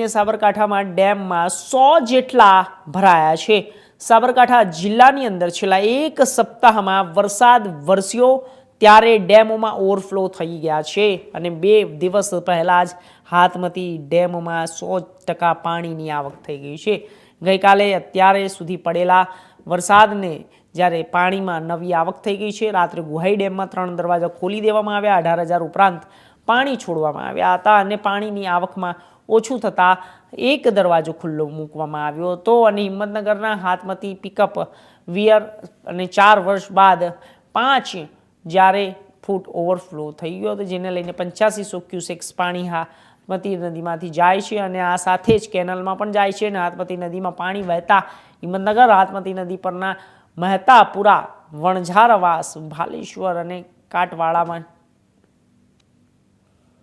ને સાબરકાંઠામાં ડેમમાં સો જેટલા ભરાયા છે. સાબરકાંઠા જિલ્લાની અંદર છેલ્લા એક સપ્તાહમાં વરસાદ વરસ્યો ત્યારે ડેમોમાં ઓવરફ્લો થઈ ગયા છે અને બે દિવસ પહેલાં જ હાથમતી ડેમમાં સો ટકા પાણીની આવક થઈ ગઈ છે. ગઈકાલે અત્યારે સુધી પડેલા વરસાદને જ્યારે પાણીમાં નવી આવક થઈ ગઈ છે, રાત્રે ગુહાઈ ડેમમાં ત્રણ દરવાજા ખોલી દેવામાં આવ્યા, અઢાર હજાર ઉપરાંત પાણી છોડવામાં આવ્યા હતા અને પાણીની આવકમાં ઓછું થતાં એક દરવાજો ખુલ્લો મૂકવામાં આવ્યો હતો અને હિંમતનગરના હાથમતી પિકઅપ વિયર અને ચાર વર્ષ બાદ પાંચ જ્યારે ફૂટ ઓવરફ્લો થઈ ગયો હતો, જેને લઈને પંચ્યાસીસો ક્યુસેક્સ પાણી હાથમતી નદીમાંથી જાય છે અને આ સાથે જ કેનલમાં પણ જાય છે અને હાથમતી નદીમાં પાણી વહેતા હિંમતનગર હાથમતી નદી પરના મહેતાપુરા વણઝારવાસ ભાલેશ્વર અને કાટવાડામાં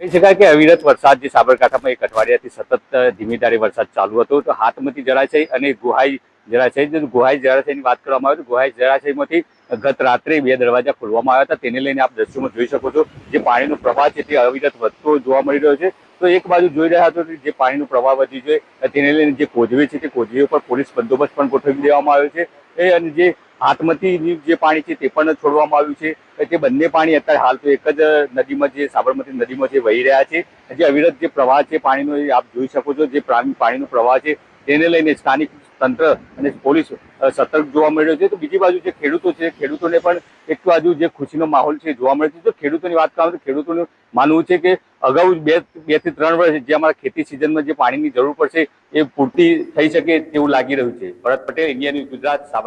કહી શકાય કે અવિરત વરસાદ જે સાબરકાંઠામાં એક અઠવાડિયાથી સતત ધીમીધારે વરસાદ ચાલુ હતો તો હાથમતી જળાશય અને ગુહાઈ જળાશય ગુહાઈ જળાશયની વાત કરવામાં આવે તો ગુહાઈ જળાશયમાંથી ગત રાત્રે બે દરવાજા ખોલવામાં આવ્યા હતા. તેને લઈને આપ દ્રશ્યોમાં જોઈ શકો છો જે પાણીનો પ્રવાહ છે તે અવિરત વધતો જોવા મળી રહ્યો છે. તો એક બાજુ જોઈ રહ્યા હતો જે પાણીનો પ્રવાહ વધી છે, તેને લઈને જે કોજવે છે તે કોઝવે ઉપર પોલીસ બંદોબસ્ત પણ ગોઠવી દેવામાં આવ્યો છે. અને જે હાથમતીની જે પાણી છે તે પણ છોડવામાં આવ્યું છે. તે બંને પાણી અત્યારે હાલ તો એક જ નદીમાં જે સાબરમતી નદીમાં જે વહી રહ્યા છે. જે અવિરત જે પ્રવાહ છે પાણીનો આપ જોઈ શકો છો, જે પાણીનો પ્રવાહ છે તેને લઈને સ્થાનિક તંત્ર અને પોલીસ સતર્ક જોવા મળ્યો છે. તો બીજી બાજુ જે ખેડૂતો છે, ખેડૂતોને પણ એક બાજુ જે ખુશીનો માહોલ છે જોવા મળે છે. તો ખેડૂતોની વાત કરવામાં તો ખેડૂતોનું માનવું છે કે અગાઉ બે બેથી ત્રણ વર્ષ જે અમારા ખેતી સિઝનમાં જે પાણીની જરૂર પડશે એ પૂરતી થઈ શકે તેવું લાગી રહ્યું છે. ભરત પટેલ ઇન્ડિયા ન્યૂઝ ગુજરાત સાબર